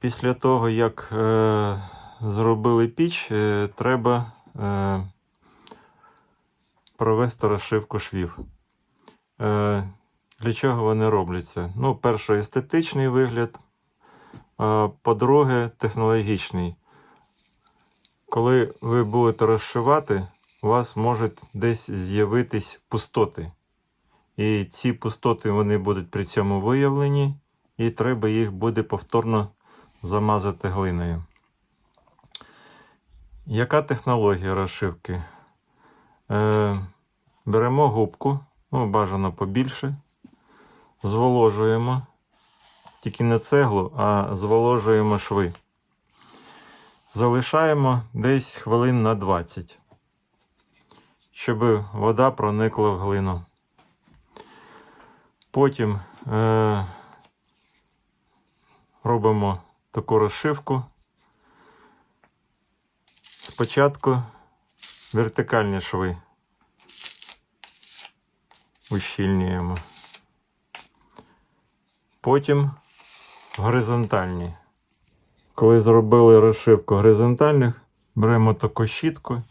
Після того, як е, зробили піч, е, треба е, провести розшивку швів. Е, для чого вони робляться? Ну, перше, естетичний вигляд, а по-друге, технологічний. Коли ви будете розшивати, у вас можуть десь з'явитись пустоти. І ці пустоти вони будуть при цьому виявлені, і треба їх буде повторно замазати глиною. Яка технологія розшивки? Е, беремо губку, ну, бажано побільше, зволожуємо, тільки не цеглу, а зволожуємо шви. Залишаємо десь хвилин на 20, щоб вода проникла в глину. Потім е, робимо таку розшивку. Спочатку вертикальні шви ущільнюємо. Потім горизонтальні. Коли зробили розшивку горизонтальних, беремо таку щітку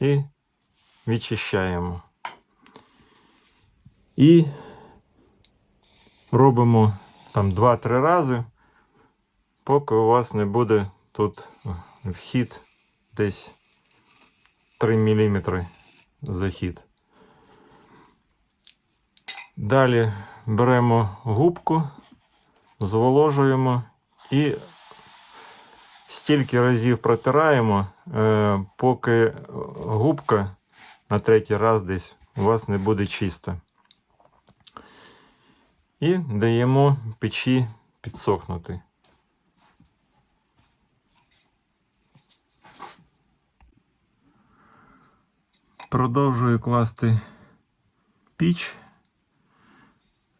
і відчищаємо. І робимо там 2-3 рази, поки у вас не буде тут вхід десь 3 мм захід. Далі беремо губку, зволожуємо і стільки разів протираємо, е, поки губка на третій раз десь у вас не буде чиста. І даємо печі підсохнути. Продовжую класти піч.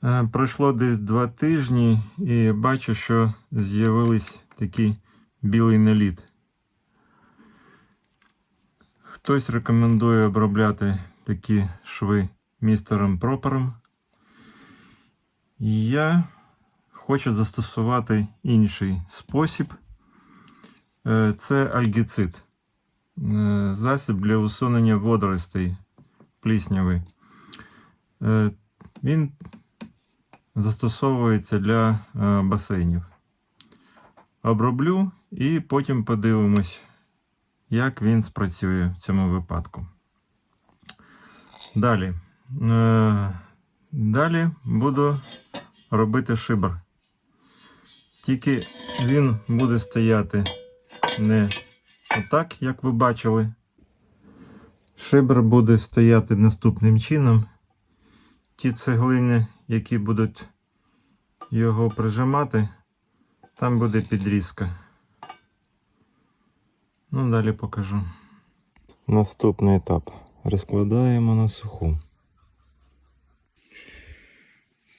Е, Пройшло десь два тижні і бачу, що з'явились такий білий наліт. Хтось рекомендує обробляти такі шви містером пропором. Я хочу застосувати інший спосіб. Е, Це альгіцид. Е, Засіб для усунення водоростей пліснявий. Е, Він застосовується для е, басейнів. Оброблю і потім подивимось, як він спрацює в цьому випадку. Далі. Далі буду робити шибер. Тільки він буде стояти не отак, як ви бачили. Шибер буде стояти наступним чином. Ті цеглини, які будуть його прижимати, там буде підрізка. Ну, далі покажу. Наступний етап. Розкладаємо на суху.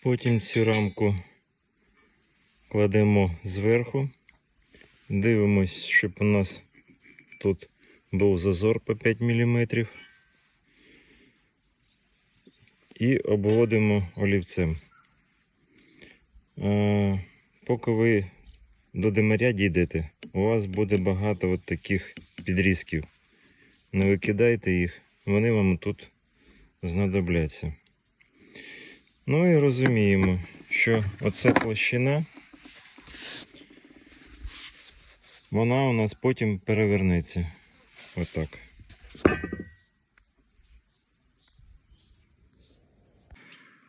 Потім цю рамку кладемо зверху. Дивимось, щоб у нас тут був зазор по 5 мм. І обводимо олівцем. Е, Поки ви до димаря дійдете, у вас буде багато от таких підрізків. Не викидайте їх, вони вам тут знадобляться. Ну і розуміємо, що оця площина, вона у нас потім перевернеться. Отак.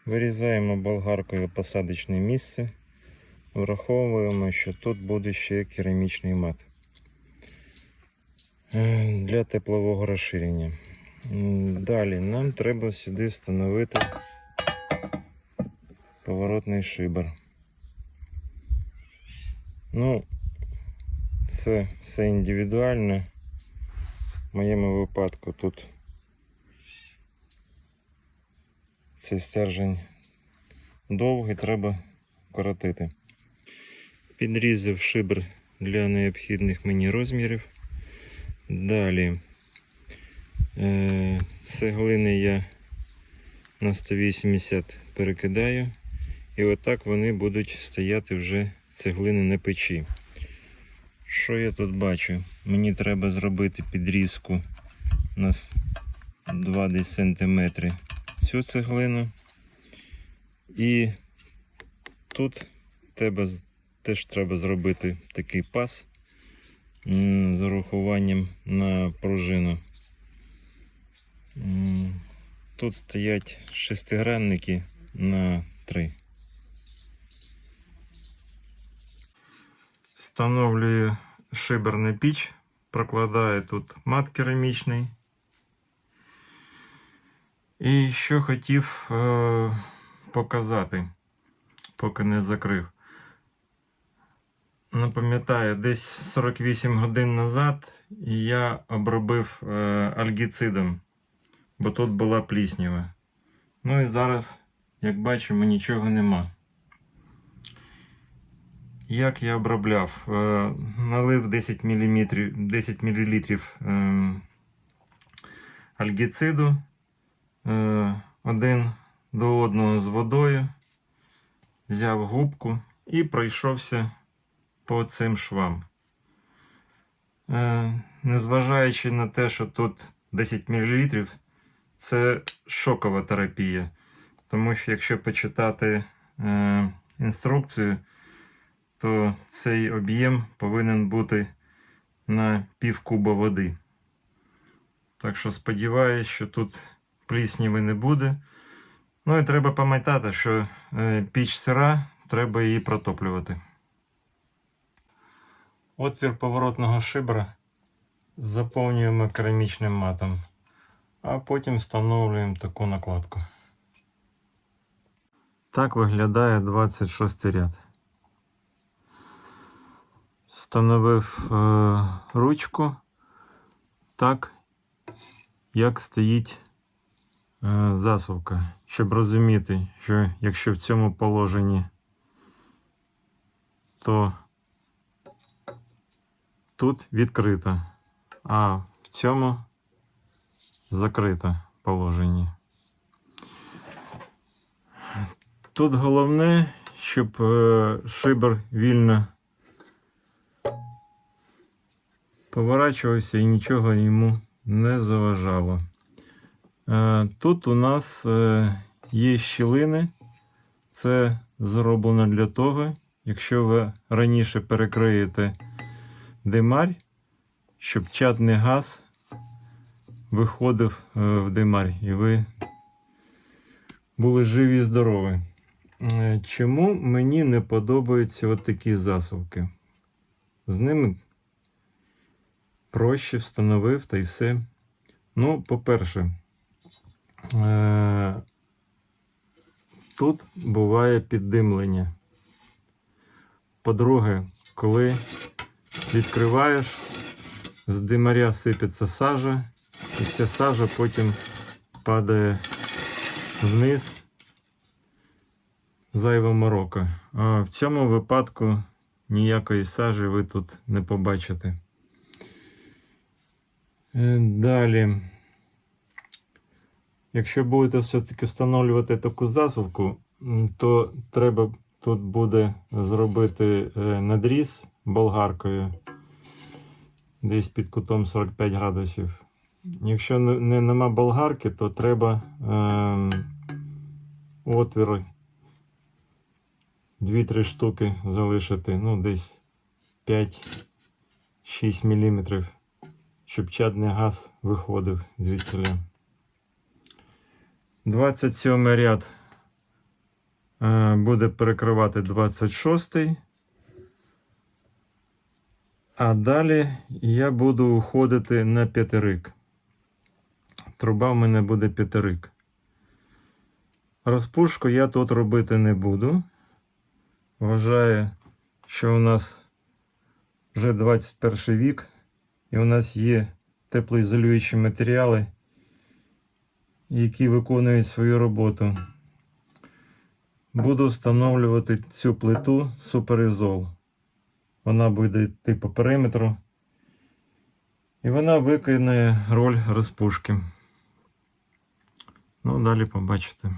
Вирізаємо болгаркою посадочне місце. Враховуємо, що тут буде ще керамічний мат Е, для теплового розширення. Далі нам треба сюди встановити поворотний шибер. Ну, це все індивідуально. В моєму випадку тут цей стержень довгий, треба коротити. Підрізав шибер для необхідних мені розмірів. Далі е, цеглини я на 180 перекидаю. І отак вони будуть стояти вже цеглини на печі. Що я тут бачу? Мені треба зробити підрізку на с- 2 десь сантиметри цю цеглину. І тут тебе теж треба зробити такий пас з урахуванням на пружину. Тут стоять шестигранники на 3. Встановлюю шиберну піч, прокладаю тут мат керамічний. І що хотів е, показати, поки не закрив. Не пам'ятаю, десь 48 годин назад я обробив е, альгіцидом, бо тут була пліснява. Ну і зараз, як бачимо, нічого нема. Як я обробляв? Е, налив 10 мл, 10 мл альгіциду е, один до одного з водою, взяв губку і пройшовся по цим швам. Е, незважаючи на те, що тут 10 мл, це шокова терапія. Тому що якщо почитати інструкцію, то цей об'єм повинен бути на пів куба води. Так що сподіваюся, що тут плісніви не буде. Ну і треба пам'ятати, що е, піч сира, треба її протоплювати. Отвір поворотного шибра заповнюємо керамічним матом, а потім встановлюємо таку накладку. Так виглядає 26 ряд. Встановив е, ручку так, як стоїть е, засувка, щоб розуміти, що якщо в цьому положенні, то тут відкрито, а в цьому закрито положенні. Тут головне, щоб е, шибер вільно поворачувався і нічого йому не заважало. Е, Тут у нас е, є щілини. Це зроблено для того, якщо ви раніше перекриєте димарь, щоб чадний газ виходив е, в димарь і ви були живі і здорові. Чому мені не подобаються от такі засувки? З ними проще встановив та й все. Ну, по-перше, е- тут буває піддимлення. По-друге, коли відкриваєш, з димаря сипеться сажа, і ця сажа потім падає вниз зайва морока. А в цьому випадку ніякої сажі ви тут не побачите. Е, Далі. Якщо будете все-таки встановлювати таку засувку, то треба тут буде зробити е, надріз болгаркою десь під кутом 45 градусів. Якщо не, не- нема болгарки, то треба е, отвір 2-3 штуки залишити, ну десь 5-6 мм, щоб чадний газ виходив звідсіля. 27 ряд е, буде перекривати 26. А далі я буду уходити на п'ятирик. Труба в мене буде п'ятирик. Розпушку я тут робити не буду. Вважаю, що у нас вже 21 вік, і у нас є теплоізолюючі матеріали, які виконують свою роботу. Буду встановлювати цю плиту суперізол. Вона буде йти по периметру. І вона виконує роль розпушки. Ну, далі побачите.